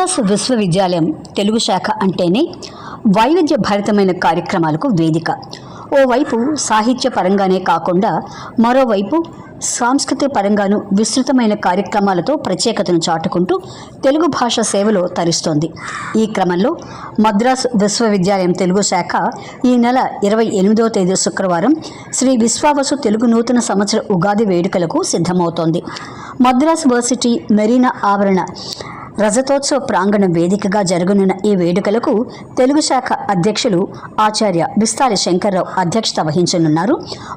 మద్రాసు విశ్వవిద్యాలయం తెలుగు శాఖ అంటేనే వైవిధ్య భరితమైన కార్యక్రమాలకు వేదిక. ఓవైపు సాహిత్య పరంగానే కాకుండా మరోవైపు సాంస్కృతిక పరంగాను విస్తృతమైన కార్యక్రమాలతో ప్రత్యేకతను చాటుకుంటూ తెలుగు భాష సేవలో తరిస్తోంది. ఈ క్రమంలో మద్రాసు విశ్వవిద్యాలయం తెలుగు శాఖ ఈ నెల ఇరవై ఎనిమిదవ తేదీ శుక్రవారం శ్రీ విశ్వావసు తెలుగు నూతన సంవత్సర ఉగాది వేడుకలకు సిద్ధమవుతోంది. మద్రాసు వర్సిటీ మెరీనా ఆవరణ రజతోత్సవ ప్రాంగణ వేదికగా జరగనున్న ఈ వేడుకలకు తెలుగు శాఖ అధ్యక్షులు ఆచార్య బిస్తాలి శంకర్రావు అధ్యక్షత వహించనున్నారు.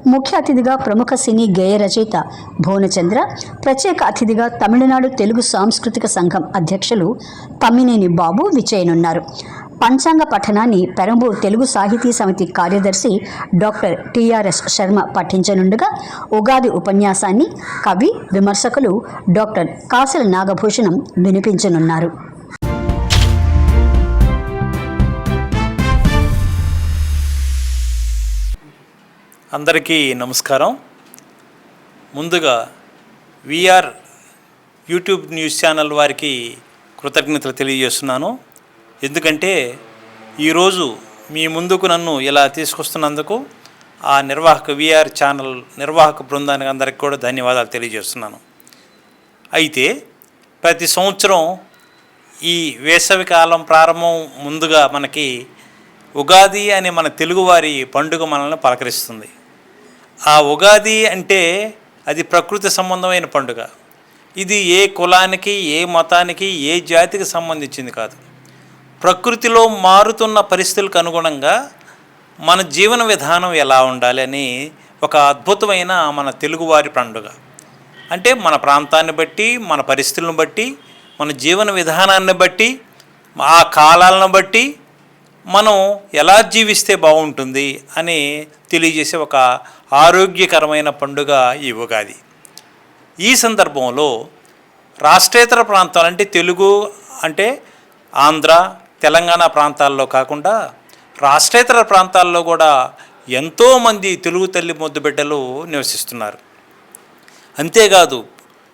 ముఖ్య అతిథిగా ప్రముఖ సినీ గేయ రచయిత భువనచంద్ర ప్రత్యేక అతిథిగా తమిళనాడు తెలుగు సాంస్కృతిక సంఘం అధ్యక్షులు తమ్మినేని బాబు విచేయనున్నారు పంచాంగ పఠనాన్ని పెరంబూర్ తెలుగు సాహితీ సమితి కార్యదర్శి డాక్టర్ టిఆర్ఎస్ శర్మ పఠించనుండగా ఉగాది ఉపన్యాసాన్ని కవి విమర్శకులు డాక్టర్ కాసల నాగభూషణం వినిపించనున్నారు. అందరికీ నమస్కారం. ముందుగా విఆర్ యూట్యూబ్ న్యూస్ ఛానల్ వారికి కృతజ్ఞతలు తెలియజేస్తున్నాను. ఎందుకంటే ఈరోజు మీ ముందుకు నన్ను ఇలా తీసుకొస్తున్నందుకు ఆ నిర్వాహక విఆర్ ఛానల్ నిర్వాహక బృందానికి అందరికి కూడా ధన్యవాదాలు తెలియజేస్తున్నాను. అయితే ప్రతి సంవత్సరం ఈ వేసవి కాలం ప్రారంభం ముందుగా మనకి ఉగాది అనే మన తెలుగువారి పండుగ మనల్ని పలకరిస్తుంది. ఆ ఉగాది అంటే అది ప్రకృతి సంబంధమైన పండుగ. ఇది ఏ కులానికి ఏ మతానికి ఏ జాతికి సంబంధించింది కాదు. ప్రకృతిలో మారుతున్న పరిస్థితులకు అనుగుణంగా మన జీవన విధానం ఎలా ఉండాలి అని ఒక అద్భుతమైన మన తెలుగువారి పండుగ. అంటే మన ప్రాంతాన్ని బట్టి మన పరిస్థితులను బట్టి మన జీవన విధానాన్ని బట్టి ఆ కాలాలను బట్టి మనం ఎలా జీవిస్తే బాగుంటుంది అని తెలియజేసే ఒక ఆరోగ్యకరమైన పండుగ ఈ ఉగాది. ఈ సందర్భంలో రాష్ట్రేతర ప్రాంతాలు అంటే తెలుగు అంటే ఆంధ్ర తెలంగాణ ప్రాంతాల్లో కాకుండా రాష్ట్రేతర ప్రాంతాల్లో కూడా ఎంతోమంది తెలుగు తల్లి ముద్దుబిడ్డలు నివసిస్తున్నారు. అంతేకాదు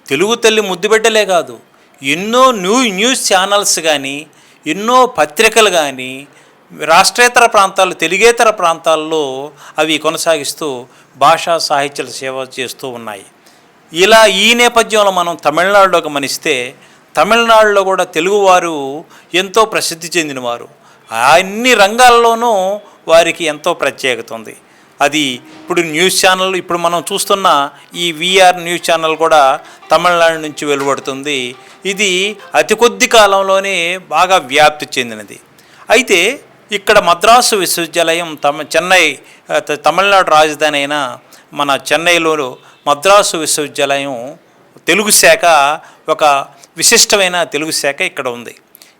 తెలుగు తల్లి ముద్దుబిడ్డలే కాదు ఎన్నో న్యూ న్యూస్ ఛానల్స్ కానీ ఎన్నో పత్రికలు కానీ రాష్ట్రేతర ప్రాంతాలు తెలుగేతర ప్రాంతాల్లో అవి కొనసాగిస్తూ భాషా సాహిత్యాల సేవ చేస్తూ ఉన్నాయి. ఇలా ఈ నేపథ్యంలో మనం తమిళనాడులో గమనిస్తే తమిళనాడులో కూడా తెలుగువారు ఎంతో ప్రసిద్ధి చెందినవారు. అన్ని రంగాల్లోనూ వారికి ఎంతో ప్రత్యేకత ఉంది. అది ఇప్పుడు న్యూస్ ఛానల్ ఇప్పుడు మనం చూస్తున్న ఈ విఆర్ న్యూస్ ఛానల్ కూడా తమిళనాడు నుంచి వెలువడుతుంది. ఇది అతి కొద్ది కాలంలోనే బాగా వ్యాప్తి చెందినది. అయితే ఇక్కడ మద్రాసు విశ్వవిద్యాలయం తమ చెన్నై తమిళనాడు రాజధాని అయిన మన చెన్నైలో మద్రాసు విశ్వవిద్యాలయం తెలుగు శాఖ ఒక విశిష్టమైన తెలుగు శాఖ ఇక్కడ ఉంది.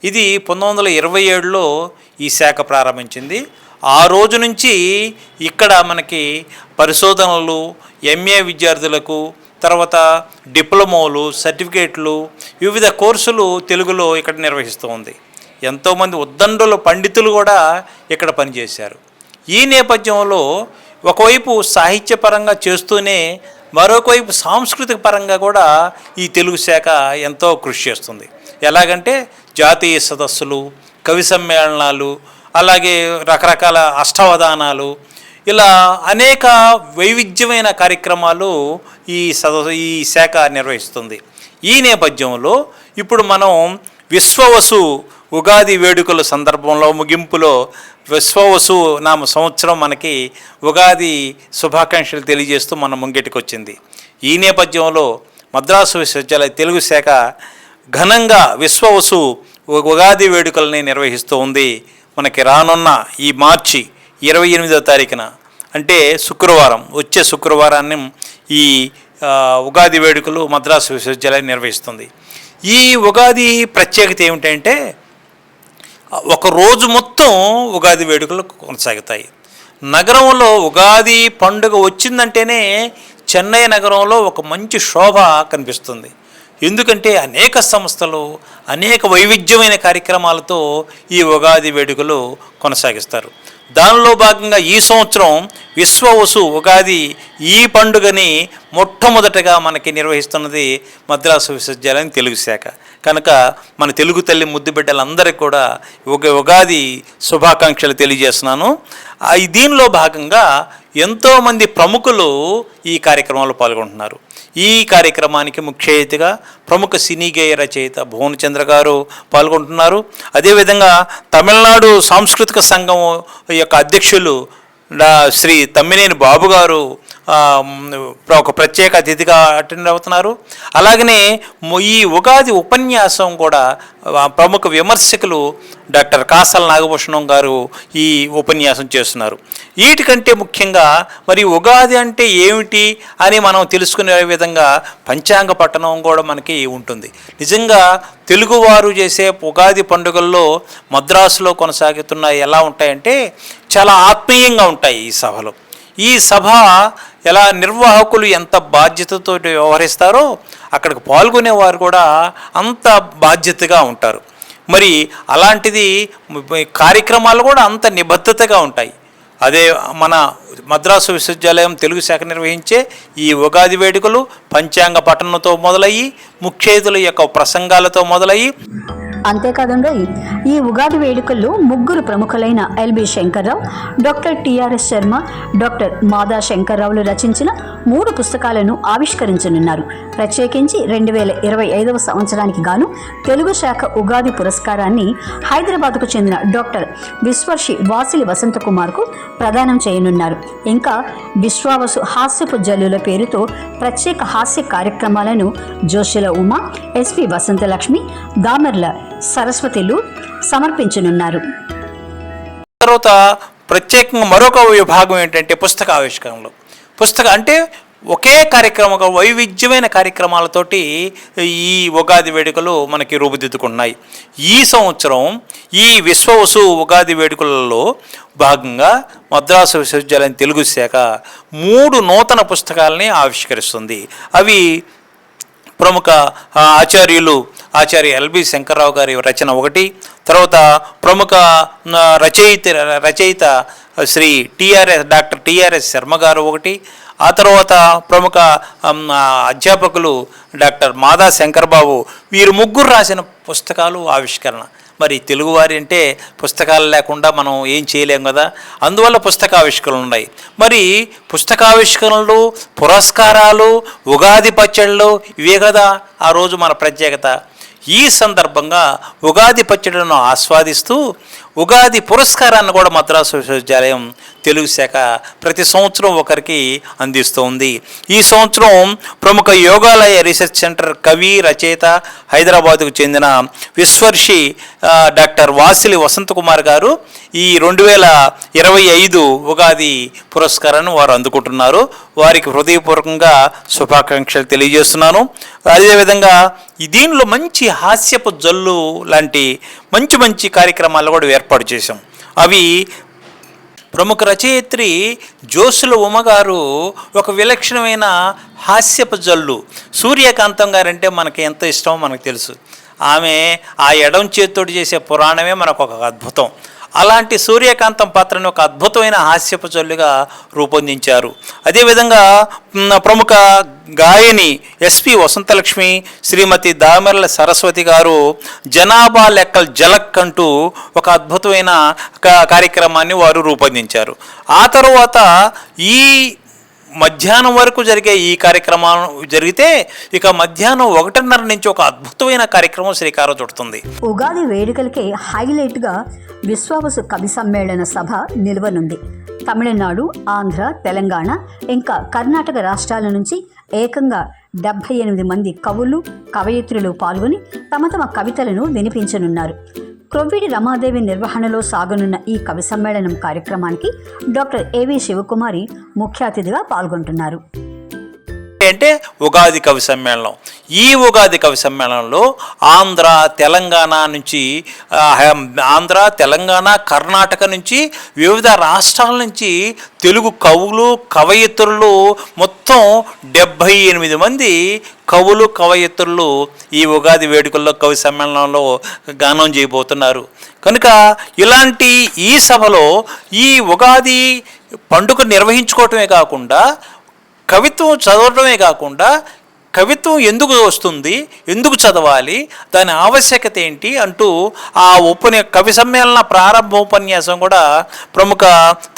ఇది పంతొమ్మిది వందల ఇరవై ఏడులో ఈ శాఖ ప్రారంభించింది. ఆ రోజు నుంచి ఇక్కడ మనకి పరిశోధనలు ఎంఏ విద్యార్థులకు తర్వాత డిప్లొమాలు సర్టిఫికేట్లు వివిధ కోర్సులు తెలుగులో ఇక్కడ నిర్వహిస్తూ ఉంది. ఎంతోమంది ఉద్దండుల పండితులు కూడా ఇక్కడ పనిచేశారు. ఈ నేపథ్యంలో ఒకవైపు సాహిత్యపరంగా చేస్తూనే మరొకవైపు సాంస్కృతిక పరంగా కూడా ఈ తెలుగు శాఖ ఎంతో కృషి చేస్తుంది. ఎలాగంటే జాతీయ సదస్సులు కవి సమ్మేళనాలు అలాగే రకరకాల అష్టావధానాలు ఇలా అనేక వైవిధ్యమైన కార్యక్రమాలు ఈ సద ఈ శాఖ నిర్వహిస్తుంది. ఈ నేపథ్యంలో ఇప్పుడు మనం విశ్వవసు ఉగాది వేడుకల సందర్భంలో ముగింపులో విశ్వవసు నామ సంవత్సరం మనకి ఉగాది శుభాకాంక్షలు తెలియజేస్తూ మన ముంగిటికి వచ్చింది ఈ నేపథ్యంలో మద్రాసు విశ్వవిద్యాలయ తెలుగు శాఖ ఘనంగా విశ్వవసు ఉగాది వేడుకల్ని నిర్వహిస్తూ ఉంది. మనకి రానున్న ఈ మార్చి ఇరవై ఎనిమిదో తారీఖున అంటే శుక్రవారం వచ్చే శుక్రవారాన్ని ఈ ఉగాది వేడుకలు మద్రాసు విశ్వవిద్యాలయం నిర్వహిస్తుంది. ఈ ఉగాది ప్రత్యేకత ఏమిటంటే ఒక రోజు మొత్తం ఉగాది వేడుకలు కొనసాగుతాయి. నగరంలో ఉగాది పండుగ వచ్చిందంటేనే చెన్నై నగరంలో ఒక మంచి శోభ కనిపిస్తుంది. ఎందుకంటే అనేక సంస్థలు అనేక వైవిధ్యమైన కార్యక్రమాలతో ఈ ఉగాది వేడుకలు కొనసాగిస్తారు. దానిలో భాగంగా ఈ సంవత్సరం విశ్వవసు ఉగాది ఈ పండుగని మొట్టమొదటగా మనకి నిర్వహిస్తున్నది మద్రాసు విశ్వవిద్యాలయం తెలుగు శాఖ. కనుక మన తెలుగు తల్లి ముద్దు బిడ్డలందరికీ కూడా ఒక ఉగాది శుభాకాంక్షలు తెలియజేస్తున్నాను. దీనిలో భాగంగా ఎంతోమంది ప్రముఖులు ఈ కార్యక్రమంలో పాల్గొంటున్నారు. ఈ కార్యక్రమానికి ముఖ్య అతిథిగా ప్రముఖ సినీ గేయ రచయిత భువనచంద్ర గారు పాల్గొంటున్నారు. అదేవిధంగా తమిళనాడు సాంస్కృతిక సంఘం యొక్క అధ్యక్షులు శ్రీ తమ్మినేని బాబు గారు ఒక ప్రత్యేక అతిథిగా అటెండ్ అవుతున్నారు. అలాగనే ఈ ఉగాది ఉపన్యాసం కూడా ప్రముఖ విమర్శకులు డాక్టర్ కాసల నాగభూషణం గారు ఈ ఉపన్యాసం చేస్తున్నారు. వీటికంటే ముఖ్యంగా మరి ఉగాది అంటే ఏమిటి అని మనం తెలుసుకునే విధంగా పంచాంగ పట్టణం కూడా మనకి ఉంటుంది. నిజంగా తెలుగువారు చేసే ఉగాది పండుగల్లో మద్రాసులో కొనసాగుతున్నాయి ఎలా ఉంటాయంటే చాలా ఆత్మీయంగా ఉంటాయి ఈ సభలు. ఈ సభ ఎలా నిర్వాహకులు ఎంత బాధ్యతతో వ్యవహరిస్తారో అక్కడికి పాల్గొనేవారు కూడా అంత బాధ్యతగా ఉంటారు. మరి అలాంటిది కార్యక్రమాలు కూడా అంత నిబద్ధతగా ఉంటాయి. అదే మన మద్రాసు విశ్వవిద్యాలయం తెలుగు శాఖ నిర్వహించే ఈ ఉగాది వేడుకలు పంచాంగ పఠనంతో మొదలయ్యి ముఖ్యతుల యొక్క ప్రసంగాలతో మొదలయ్యి అంతేకాదంగా ఈ ఉగాది వేడుకల్లో ముగ్గురు ప్రముఖులైన LB Shankar Rao doctor TRS Sharma doctor Mada శంకర్రావులు రచించిన మూడు పుస్తకాలను ఆవిష్కరించనున్నారు. ప్రత్యేకించి రెండు వేల ఇరవై ఐదవ సంవత్సరానికి గాను తెలుగు శాఖ ఉగాది పురస్కారాన్ని హైదరాబాద్కు చెందిన డాక్టర్ విశ్వర్షి వాసిలి వసంతకుమార్కు ప్రదానం చేయనున్నారు. ఇంకా విశ్వావసు హాస్యపు జల్లుల పేరుతో ప్రత్యేక హాస్య కార్యక్రమాలను జోషుల ఉమా ఎస్పి వసంతలక్ష్మి దామర్ల సరస్వతిలు సమర్పించనున్నారు. తర్వాత ప్రత్యేకంగా మరొక విభాగం ఏంటంటే పుస్తక ఆవిష్కరణలు. పుస్తక అంటే ఒకే కార్యక్రమం వైవిధ్యమైన కార్యక్రమాలతోటి ఈ ఉగాది వేడుకలు మనకి రూపుదిద్దుకున్నాయి ఈ సంవత్సరం ఈ విశ్వవసు ఉగాది వేడుకలలో భాగంగా మద్రాసు విశ్వవిద్యాలయం తెలుగు శాఖ మూడు నూతన పుస్తకాలని ఆవిష్కరిస్తుంది. అవి ప్రముఖ ఆచార్యులు ఆచార్య ఎల్బి శంకర్రావు గారి రచన ఒకటి తర్వాత ప్రముఖ రచయిత రచయిత Shri TRS doctor TRS Sharma గారు ఒకటి. ఆ తర్వాత ప్రముఖ అధ్యాపకులు డాక్టర్ మాదా శంకర్బాబు వీరు ముగ్గురు రాసిన పుస్తకాలు ఆవిష్కరణ. మరి తెలుగువారి అంటే పుస్తకాలు లేకుండా మనం ఏం చేయలేం కదా. అందువల్ల పుస్తకావిష్కరణలు ఉన్నాయి. మరి పుస్తకావిష్కరణలు పురస్కారాలు ఉగాది పచ్చళ్ళు ఇవే కదా ఆ రోజు మన ప్రత్యేకత. ఈ సందర్భంగా ఉగాది పచ్చడిను ఆస్వాదిస్తూ ఉగాది పురస్కారాన్ని కూడా మద్రాసు విశ్వవిద్యాలయం తెలుగు శాఖ ప్రతి సంవత్సరం ఒకరికి అందిస్తోంది. ఈ సంవత్సరం ప్రముఖ యోగాలయ రీసెర్చ్ సెంటర్ కవి రచయిత హైదరాబాదుకు చెందిన విశ్వర్షి డాక్టర్ వాసిలి వసంతకుమార్ గారు ఈ రెండు వేల ఇరవై ఐదు ఉగాది పురస్కారాన్ని వారు అందుకుంటున్నారు. వారికి హృదయపూర్వకంగా శుభాకాంక్షలు తెలియజేస్తున్నాను. అదేవిధంగా దీనిలో మంచి హాస్యపు జల్లు లాంటి మంచి మంచి కార్యక్రమాలు కూడా ఏర్పాటు చేశాం. అవి ప్రముఖ రచయిత్రి జోసుల ఉమ్మగారు ఒక విలక్షణమైన హాస్యపు జల్లు. సూర్యకాంతం గారంటే మనకి ఎంత ఇష్టమో మనకు తెలుసు. ఆమె ఆ ఎడం చేత్తోటి చేసే పురాణమే మనకు ఒక అద్భుతం. అలాంటి సూర్యకాంతం పాత్రను ఒక అద్భుతమైన హాస్యపు చొల్లుగా రూపొందించారు. అదేవిధంగా ప్రముఖ గాయని ఎస్పి వసంతలక్ష్మి శ్రీమతి దామెర్ల సరస్వతి గారు జనాభా లెక్కల జలక్ అంటూ ఒక అద్భుతమైన కార్యక్రమాన్ని వారు రూపొందించారు. ఆ తరువాత ఈ మధ్యాహ్నం వరకు జరిగే ఈ కార్యక్రమం జరిగితే ఇక మధ్యాహ్నం ఒకటిన్నర నుంచి ఒక అద్భుతమైన కార్యక్రమం శ్రీకారం చుడుతుంది. ఉగాది వేడుకలకే హైలైట్గా విశ్వావసు కవి సమ్మేళన సభ నిలవనుంది. తమిళనాడు ఆంధ్ర తెలంగాణ ఇంకా కర్ణాటక రాష్ట్రాల నుంచి ఏకంగా డెబ్భై ఎనిమిది మంది కవులు కవయిత్రులు పాల్గొని తమ తమ కవితలను వినిపించనున్నారు. క్రొవ్విడి రమాదేవి నిర్వహణలో సాగనున్న ఈ కవి సమ్మేళనం కార్యక్రమానికి డాక్టర్ ఏవి శివకుమారి ముఖ్య అతిథిగా పాల్గొంటున్నారు. అంటే ఉగాది కవి సమ్మేళనం. ఈ ఉగాది కవి సమ్మేళనంలో ఆంధ్ర తెలంగాణ నుంచి ఆంధ్ర తెలంగాణ కర్ణాటక నుంచి వివిధ రాష్ట్రాల నుంచి తెలుగు కవులు కవయిత్రులు మొత్తం డెబ్భై ఎనిమిది మంది కవులు కవయిత్రులు ఈ ఉగాది వేడుకల్లో కవి సమ్మేళనంలో గానం చేయబోతున్నారు. కనుక ఇలాంటి ఈ సభలో ఈ ఉగాది పండుగ నిర్వహించుకోవటమే కాకుండా కవిత్వం చదవడమే కాకుండా కవిత్వం ఎందుకు వస్తుంది? ఎందుకు చదవాలి? దాని ఆవశ్యకత ఏంటి? అంటూ ఆ ఉపన్య కవి సమ్మేళన ప్రారంభ ఉపన్యాసం కూడా ప్రముఖ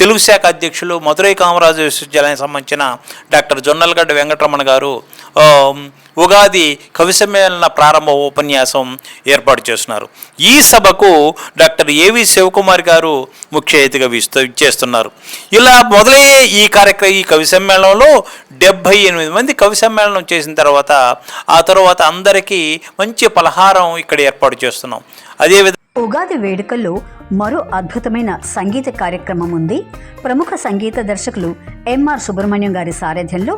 తెలుగు శాఖ అధ్యక్షులు మధురై కామరాజు విశ్వవిద్యాలయానికి సంబంధించిన డాక్టర్ జొన్నలగడ్డ వెంకటరమణ గారు ఉగాది కవి సమ్మేళన ప్రారంభ ఉపన్యాసం ఏర్పాటు చేస్తున్నారు. ఈ సభకు డాక్టర్ ఏవి శివకుమార్ గారు ముఖ్య అతిథిగా చేస్తున్నారు. ఇలా మొదలయ్యే ఈ కార్యక్రమం ఈ కవి సమ్మేళనంలో డెబ్భై ఎనిమిది మంది కవి సమ్మేళనం చేసిన తర్వాత ఆ తర్వాత అందరికీ మంచి పలహారం ఇక్కడ ఏర్పాటు చేస్తున్నాం. అదేవిధంగా ఉగాది వేడుకల్లో మరో అద్భుతమైన సంగీత కార్యక్రమం ఉంది. ప్రముఖ సంగీత దర్శకులు ఎంఆర్ సుబ్రహ్మణ్యం గారి సారథ్యంలో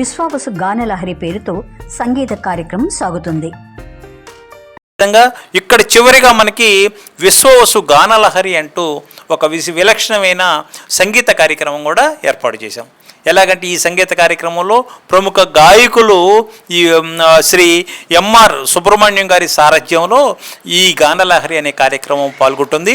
విశ్వావసు గానలహరి పేరుతో సంగీత కార్యక్రమం సాగుతుంది. విధంగా ఇక్కడ చివరిగా మనకి విశ్వవసు గానలహరి అంటూ ఒక విలక్షణమైన సంగీత కార్యక్రమం కూడా ఏర్పాటు చేశాం. ఎలాగంటే ఈ సంగీత కార్యక్రమంలో ప్రముఖ గాయకులు ఈ శ్రీ ఎంఆర్ సుబ్రహ్మణ్యం గారి సారథ్యంలో ఈ గానలహరి అనే కార్యక్రమం పాల్గొంటుంది.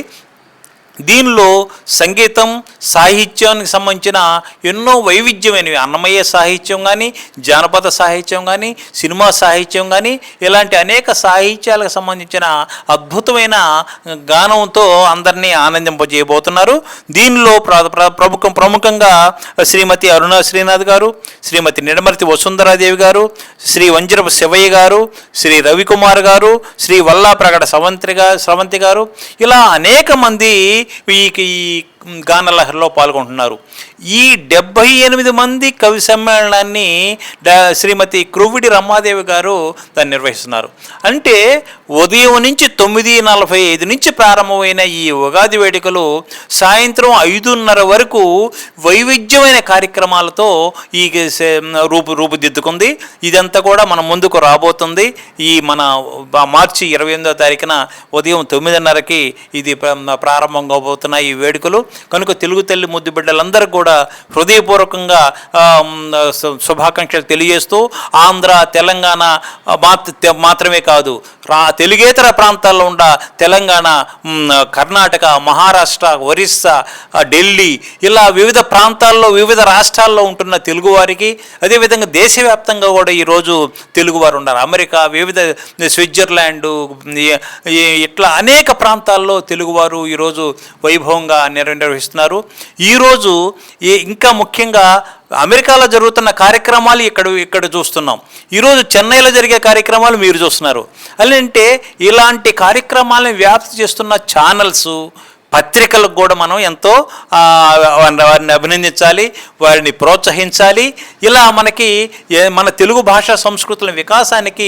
దీనిలో సంగీతం సాహిత్యానికి సంబంధించిన ఎన్నో వైవిధ్యమైనవి. అన్నమయ్య సాహిత్యం కానీ జానపద సాహిత్యం కానీ సినిమా సాహిత్యం కానీ ఇలాంటి అనేక సాహిత్యాలకు సంబంధించిన అద్భుతమైన గానంతో అందరినీ ఆనందింపజేయబోతున్నారు. దీనిలో ప్ర ప్ర- ప్రముఖం ప్రముఖంగా శ్రీమతి అరుణ శ్రీనాథ్ గారు శ్రీమతి నిడమర్తి వసుంధరాదేవి గారు శ్రీ వంజరపు శివయ్య గారు శ్రీ రవికుమార్ గారు శ్రీ వల్లా ప్రగడ సవంతి గారు స్రవంతి గారు ఇలా అనేక మంది ఈ గానలహరిలో పాల్గొంటున్నారు. ఈ డెబ్భై ఎనిమిది మంది కవి సమ్మేళనాన్ని శ్రీమతి క్రువిడి రమాదేవి గారు దాన్ని నిర్వహిస్తున్నారు. అంటే ఉదయం నుంచి తొమ్మిది నలభై ఐదు నుంచి ప్రారంభమైన ఈ ఉగాది వేడుకలు సాయంత్రం ఐదున్నర వరకు వైవిధ్యమైన కార్యక్రమాలతో ఈ రూపు రూపుదిద్దుకుంది. ఇదంతా కూడా మన ముందుకు రాబోతుంది. ఈ మన మార్చి ఇరవై ఎనిమిదో తారీఖున ఉదయం తొమ్మిదిన్నరకి ఇది ప్రారంభం కాబోతున్నాయి ఈ వేడుకలు. కనుక తెలుగు తల్లి ముద్దు బిడ్డలందరూ కూడా హృదయపూర్వకంగా శుభాకాంక్షలు తెలియజేస్తూ ఆంధ్ర తెలంగాణ మాత్ర మాత్రమే కాదు ప్రా తెలుగేతర ప్రాంతాల్లో ఉన్న తెలంగాణ కర్ణాటక మహారాష్ట్ర ఒరిస్సా ఢిల్లీ ఇలా వివిధ ప్రాంతాల్లో వివిధ రాష్ట్రాల్లో ఉంటున్న తెలుగువారికి అదేవిధంగా దేశవ్యాప్తంగా కూడా ఈరోజు తెలుగువారు ఉన్నారు. అమెరికా వివిధ స్విట్జర్లాండ్ ఇట్లా అనేక ప్రాంతాల్లో తెలుగువారు ఈరోజు వైభవంగా నిర్వహిస్తున్నారు. ఈరోజు ఈ- ఇంకా ముఖ్యంగా అమెరికాలో జరుగుతున్న కార్యక్రమాలు ఇక్కడ ఇక్కడ చూస్తున్నాం. ఈరోజు చెన్నైలో జరిగే కార్యక్రమాలు మీరు చూస్తున్నారు. అంటే ఇలాంటి కార్యక్రమాలను వ్యాప్తి చేస్తున్న ఛానల్స్ పత్రికలకు కూడా మనం ఎంతో వారిని అభినందించాలి వారిని ప్రోత్సహించాలి. ఇలా మనకి మన తెలుగు భాషా సంస్కృతుల వికాసానికి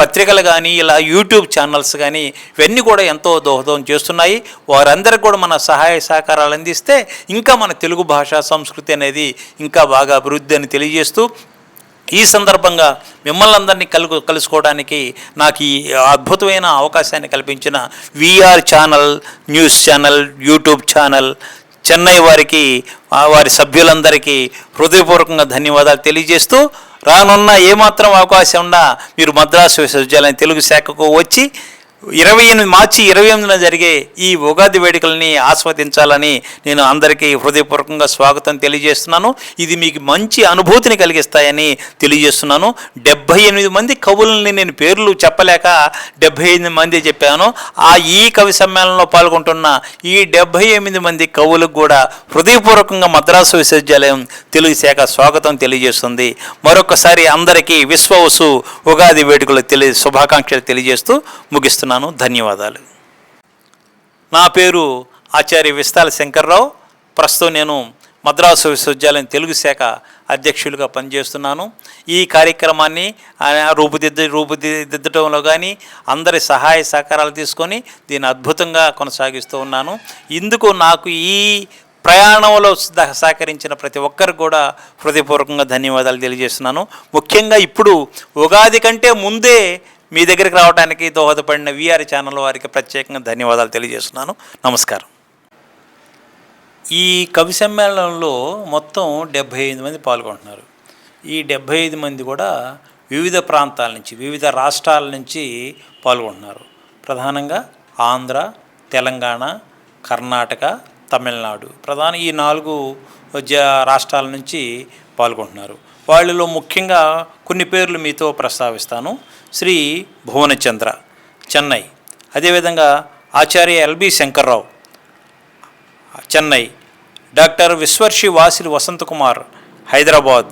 పత్రికలు కానీ ఇలా యూట్యూబ్ ఛానల్స్ కానీ ఇవన్నీ కూడా ఎంతో దోహదం చేస్తున్నాయి. వారందరికీ కూడా మన సహాయ సహకారాలు అందిస్తే ఇంకా మన తెలుగు భాషా సంస్కృతి అనేది ఇంకా బాగా అభివృద్ధి అని తెలియజేస్తూ ఈ సందర్భంగా మిమ్మల్ని అందరినీ కలు కలుసుకోవడానికి నాకు ఈ అద్భుతమైన అవకాశాన్ని కల్పించిన VR channel news channel YouTube channel Chennai వారికి వారి సభ్యులందరికీ హృదయపూర్వకంగా ధన్యవాదాలు తెలియజేస్తూ రానున్న ఏమాత్రం అవకాశం ఉన్నా మీరు మద్రాసు విశ్వవిద్యాలయం తెలుగు శాఖకు వచ్చి ఇరవై ఎనిమిది మార్చి ఇరవై ఎనిమిదిన జరిగే ఈ ఉగాది వేడుకల్ని ఆస్వాదించాలని నేను అందరికీ హృదయపూర్వకంగా స్వాగతం తెలియజేస్తున్నాను. ఇది మీకు మంచి అనుభూతిని కలిగిస్తాయని తెలియజేస్తున్నాను. డెబ్భై ఎనిమిది మంది కవులని నేను పేర్లు చెప్పలేక డెబ్భై ఎనిమిది మంది చెప్పాను. ఆ ఈ కవి సమ్మేళనంలో పాల్గొంటున్న ఈ డెబ్భై ఎనిమిది మంది కవులకు కూడా హృదయపూర్వకంగా మద్రాసు విశ్వవిద్యాలయం తెలుగు శాఖ స్వాగతం తెలియజేస్తుంది. మరొకసారి అందరికీ విశ్వవసు ఉగాది వేడుకలు తెలియ శుభాకాంక్షలు తెలియజేస్తూ ముగిస్తున్నాను. ధన్యవాదాలు. నా పేరు ఆచార్య విస్తాల శంకర్రావు. ప్రస్తుతం నేను మద్రాసు విశ్వవిద్యాలయం తెలుగు శాఖ అధ్యక్షులుగా పనిచేస్తున్నాను. ఈ కార్యక్రమాన్ని రూపుదిద్ద రూపుదిద్దటంలో కానీ అందరి సహాయ సహకారాలు తీసుకొని దీన్ని అద్భుతంగా కొనసాగిస్తూ ఉన్నాను. ఇందుకు నాకు ఈ ప్రయాణంలో సహకరించిన ప్రతి ఒక్కరికి కూడా హృదయపూర్వకంగా ధన్యవాదాలు తెలియజేస్తున్నాను. ముఖ్యంగా ఇప్పుడు ఉగాది కంటే ముందే మీ దగ్గరికి రావడానికి దోహదపడిన విఆర్ ఛానల్ వారికి ప్రత్యేకంగా ధన్యవాదాలు తెలియజేస్తున్నాను. నమస్కారం. ఈ కవి సమ్మేళనంలో మొత్తం డెబ్భై ఐదు మంది పాల్గొంటున్నారు. ఈ డెబ్భై ఐదు మంది కూడా వివిధ ప్రాంతాల నుంచి వివిధ రాష్ట్రాల నుంచి పాల్గొంటున్నారు. ప్రధానంగా ఆంధ్ర తెలంగాణ కర్ణాటక తమిళనాడు ప్రధాన ఈ నాలుగు రాష్ట్రాల నుంచి పాల్గొంటున్నారు. వాళ్ళలో ముఖ్యంగా కొన్ని పేర్లు మీతో ప్రస్తావిస్తాను. శ్రీ భువనచంద్ర చెన్నై. అదేవిధంగా Acharya L B Shankarrao Chennai. Doctor Vishwarshi Vasili Vasanthakumar Hyderabad.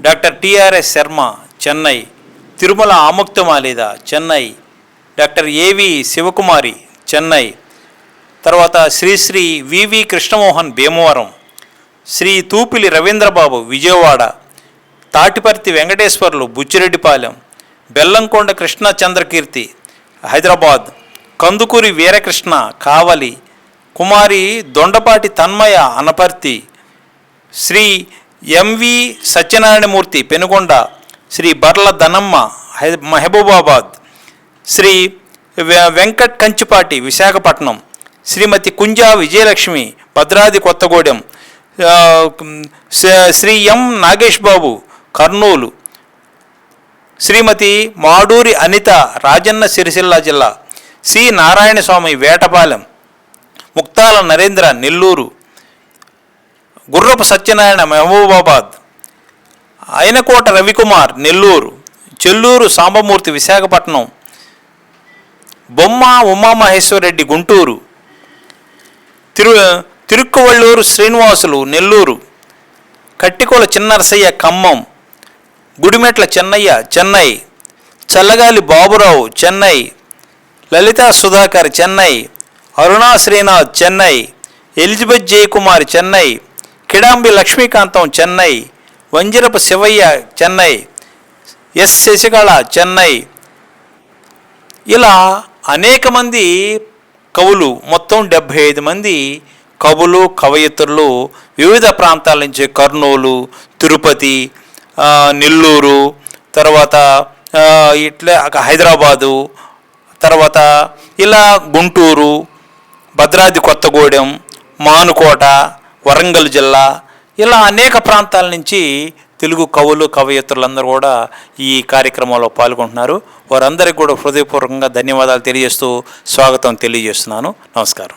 Doctor T R S Sharma Chennai. Tirumala Amuktamalyada Chennai. Doctor A V Sivakumari Chennai. తర్వాత Srisri V V Krishnamohan Bhimavaram. Shri Tupili Ravindrababu Vijayawada. Tatiparthi Venkateswarlu Buchireddypalem. Bellamkonda Krishna Chandrakeerthi Hyderabad. Kandukuri Veerakrishna Kavali. Kumari Dondapati Tanmaya Anaparthi. Shri MV Satyanarayanamurthy Penugonda. Shri Barla Dhanamma high Mahabubabad. Shri వె- వెంకట్ కంచిపాటి విశాఖపట్నం. శ్రీమతి Kunja Vijayalakshmi Bhadradri Kothagudem. Shri- Shri M Nagesh Babu Kurnool. శ్రీమతి మాడూరి అనిత రాజన్న సిరిసిల్ల జిల్లా C. Narayanaswamy Vetapalem Muktala Narendra Nellore Gurrapu Satyanarayana Mahabubabad అయినకోట Ravikumar Nellore Chelluru Sambamurthy Visakhapatnam బొమ్మ ఉమామహేశ్వరరెడ్డి గుంటూరు తిరు తిరుక్కువళ్ళూరు Srinivasulu Nellore కట్టికోల చిన్నరసయ్య Khammam Gudimetla Chennaiah Chennai. Challagali Baburao Chennai. Lalitha Sudhakar Chennai. Aruna Srinath Chennai. Elizabeth Jayakumar Chennai. Kidambi Lakshmikantham Chennai. Vanjirapu Sivaiah Chennai. S Sasikala Chennai. ఇలా అనేక మంది కవులు మొత్తం డెబ్భై ఐదు మంది కవులు కవయిత్రులు వివిధ ప్రాంతాల నుంచి కర్నూలు తిరుపతి నెల్లూరు తర్వాత ఇట్లా హైదరాబాదు తర్వాత ఇలా గుంటూరు భద్రాద్రి కొత్తగూడెం మానుకోట వరంగల్ జిల్లా ఇలా అనేక ప్రాంతాల నుంచి తెలుగు కవులు కవయిత్రులందరూ కూడా ఈ కార్యక్రమంలో పాల్గొంటున్నారు. వారందరికీ కూడా హృదయపూర్వకంగా ధన్యవాదాలు తెలియజేస్తూ స్వాగతం తెలియజేస్తున్నాను. నమస్కారం.